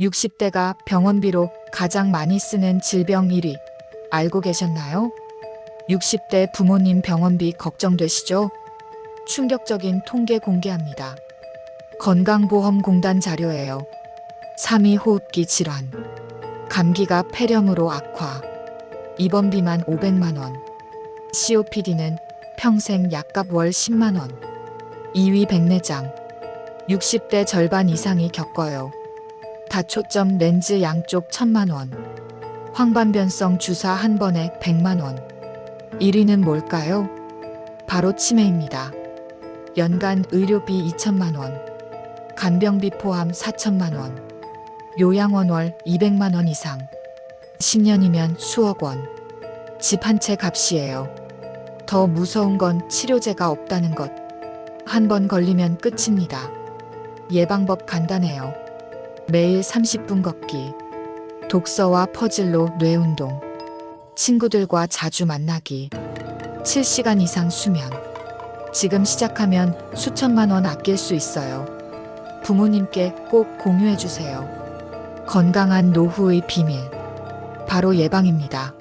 60대가 병원비로 가장 많이 쓰는 질병 1위. 알고 계셨나요? 60대 부모님 병원비 걱정되시죠? 충격적인 통계 공개합니다. 건강보험공단 자료예요. 3위 호흡기 질환. 감기가 폐렴으로 악화. 입원비만 500만원. COPD는 평생 약값 월 10만원. 2위 백내장. 60대 절반 이상이 겪어요. 다초점 렌즈 양쪽 1000만원. 황반변성 주사 한 번에 100만원. 1위는 뭘까요? 바로 치매입니다. 연간 의료비 2천만원. 간병비 포함 4천만원. 요양원 월 200만원 이상. 10년이면 수억 원. 집 한 채 값이에요. 더 무서운 건 치료제가 없다는 것. 한 번 걸리면 끝입니다. 예방법 간단해요. 매일 30분 걷기. 독서와 퍼즐로 뇌 운동. 친구들과 자주 만나기. 7시간 이상 수면. 지금 시작하면 수천만 원 아낄 수 있어요. 부모님께 꼭 공유해 주세요. 건강한 노후의 비밀. 바로 예방입니다.